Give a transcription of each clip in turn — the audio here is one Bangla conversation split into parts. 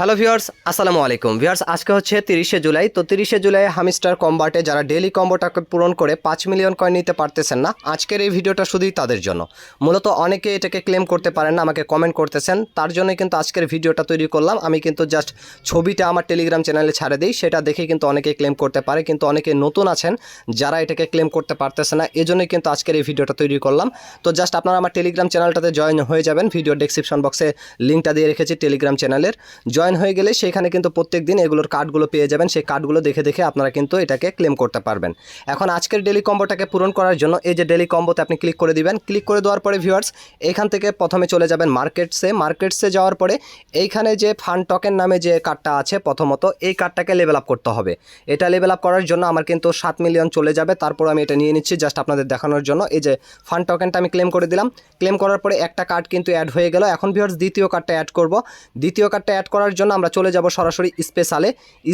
হ্যালো ভিউয়ার্স, আসসালামু আলাইকুম। ভিউয়ার্স, আজকে হচ্ছে তিরিশে জুলাই। তো তিরিশে জুলাই হামিস্টার কম্বাটে যারা ডেলি কম্বোটাকে পূরণ করে পাঁচ মিলিয়ন কয়েন নিতে পারতেছেন না, আজকের এই ভিডিওটা শুধুই তাদের জন্য। মূলত অনেকে এটাকে ক্লেম করতে পারেন না, আমাকে কমেন্ট করতেছেন। তার জন্যই কিন্তু আজকের ভিডিওটা তৈরি করলাম। আমি কিন্তু জাস্ট ছবিটা আমার টেলিগ্রাম চ্যানেলে ছাড়ে দিই। সেটা দেখে কিন্তু অনেকে ক্লেম করতে পারে, কিন্তু অনেকে নতুন আছেন যারা এটাকে ক্লেম করতে পারতেছে না, এজন্যই কিন্তু আজকের এই ভিডিওটা তৈরি করলাম। তো জাস্ট আপনারা আমার টেলিগ্রাম চ্যানেলটাতে জয়েন হয়ে যাবেন। ভিডিও ডেসক্রিপশন বক্সে লিঙ্কটা দিয়ে রেখেছি টেলিগ্রাম চ্যানেলের জয়েন হয়ে গেলে সেখানে কিন্তু প্রত্যেক দিন এগুলোর কার্ডগুলো পেয়ে যাবেন। সেই কার্ডগুলো দেখে দেখে আপনারা কিন্তু এটাকে ক্লেম করতে পারবেন। এখন আজকের ডেলি কম্বোটাকে পূরণ করার জন্য এই যে ডেলি কম্বোতে আপনি ক্লিক করে দিবেন। ক্লিক করে দেওয়ার পরে ভিউয়ার্স এখান থেকে প্রথমে চলে যাবেন মার্কেটসে মার্কেটসে যাওয়ার পরে এইখানে যে ফান্ড টকেন নামে যে কার্ডটা আছে, প্রথমত এই কার্ডটাকে লেভেল আপ করতে হবে। এটা লেভেল আপ করার জন্য আমার কিন্তু সাত মিলিয়ন চলে যাবে। তারপর আমি এটা নিয়ে নিচ্ছি জাস্ট আপনাদের দেখানোর জন্য। এই যে ফান্ড টকেনটা আমি ক্লেম করে দিলাম। ক্লেম করার পরে একটা কার্ড কিন্তু অ্যাড হয়ে গেল। এখন ভিউয়ার্স দ্বিতীয় কার্ডটা অ্যাড করব। দ্বিতীয় কার্ডটা অ্যাড করার জন্য আমরা চলে যাব সরাসরি স্পেশালে।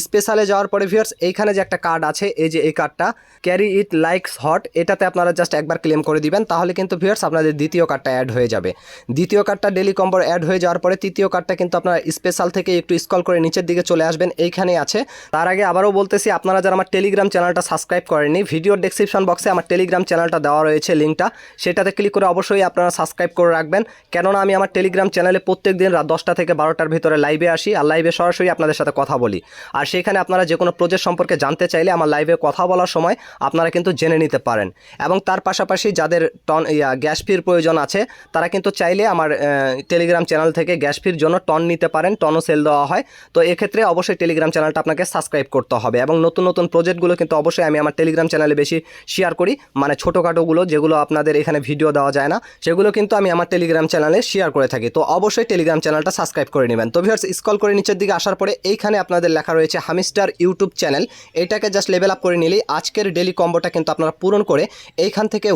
স্পেশালে যাওয়ার পরে ভিউয়ার্স এইখানে যে একটা কার্ড আছে, এই যে এই কার্ডটা ক্যারি ইট লাইকস হট এটাতে আপনারা জাস্ট একবার ক্লেম করে দিবেন, তাহলে কিন্তু ভিউয়ার্স আপনাদের দ্বিতীয় কার্ডটা অ্যাড হয়ে যাবে। দ্বিতীয় কার্ডটা ডেলি কম্বোর অ্যাড হয়ে যাওয়ার পরে তৃতীয় কার্ডটা কিন্তু আপনারা স্পেশাল থেকে একটু স্কল করে নিচের দিকে চলে আসবেন, এইখানে আছে। তার আগে আবারও বলতেছি, আপনারা যারা আমার টেলিগ্রাম চ্যানেলটা সাবস্ক্রাইব করেননি, ভিডিওর ডেসক্রিপশন বক্সে আমার টেলিগ্রাম চ্যানেলটা দেওয়া রয়েছে লিঙ্কটা সেটাতে ক্লিক করে অবশ্যই আপনারা সাবস্ক্রাইব করে রাখবেন। কেননা আমি আমার টেলিগ্রাম চ্যানেলে প্রত্যেক দিন রাত দশটা থেকে বারোটার ভিতরে লাইভে আসি। আর লাইভে সরাসরি আপনাদের সাথে কথা বলি। আর সেখানে আপনারা যে কোনো প্রজেক্ট সম্পর্কে জানতে চাইলে আমার লাইভে কথা বলার সময় আপনারা কিন্তু জেনে নিতে পারেন। এবং তার পাশাপাশি যাদের টন ইয়া গ্যাস ফির প্রয়োজন আছে, তারা কিন্তু চাইলে আমার টেলিগ্রাম চ্যানেল থেকে গ্যাস ফির জন্য টন নিতে পারেন টনও সেল দেওয়া হয়। তো এক্ষেত্রে অবশ্যই টেলিগ্রাম চ্যানেলটা আপনাকে সাবস্ক্রাইব করতে হবে এবং নতুন নতুন প্রজেক্টগুলো কিন্তু অবশ্যই আমি আমার টেলিগ্রাম চ্যানেলে বেশি শেয়ার করি। মানে ছোটোখাটোগুলো যেগুলো আপনাদের এখানে ভিডিও দেওয়া যায় না, সেগুলো কিন্তু আমি আমার টেলিগ্রাম চ্যানেলে শেয়ার করে থাকি। তো অবশ্যই টেলিগ্রাম চ্যানেলটা সাবস্ক্রাইব করে নেবেন। তো ভিউয়ার্স স্কল করে নিচের দিকে আসার পরে এইখানে আপনাদের লেখা রয়েছে হামিস্টার ইউটিউব চ্যানেল। এটাকে জাস্ট লেভেল আপ করে নিলেই আজকের ডেলি কম্বোটা কিন্তু আপনারা পূরণ করে এইখান থেকে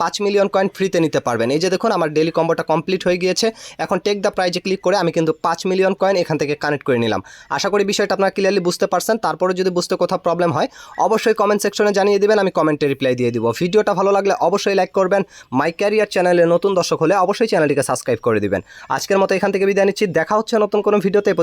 পাঁচ মিলিয়ন কয়েন ফ্রিতে নিতে পারবেন। এই যে দেখুন, আমার ডেলি কম্বোটা কমপ্লিট হয়ে গিয়েছে। এখন টেক দ্য প্রাইজে ক্লিক করে আমি কিন্তু পাঁচ মিলিয়ন কয়েন এখান থেকে কানেক্ট করে নিলাম। আশা করি বিষয়টা আপনারা ক্লিয়ারলি বুঝতে পারছেন। তারপরে যদি বুঝতে কোথাও প্রবলেম হয়, অবশ্যই কমেন্ট সেকশনে জানিয়ে দেবেন, আমি কমেন্টে রিপ্লাই দিয়ে দিব। ভিডিওটা ভালো লাগলে অবশ্যই লাইক করবেন। মাই ক্যারিয়ার চ্যানেলে নতুন দর্শক হলে অবশ্যই চ্যানেলটিকে সাবস্ক্রাইব করে দিবেন। আজকের মতো এখান থেকে বিদায় নিচ্ছি। দেখা হচ্ছে নতুন কোনো ভিডিওতে।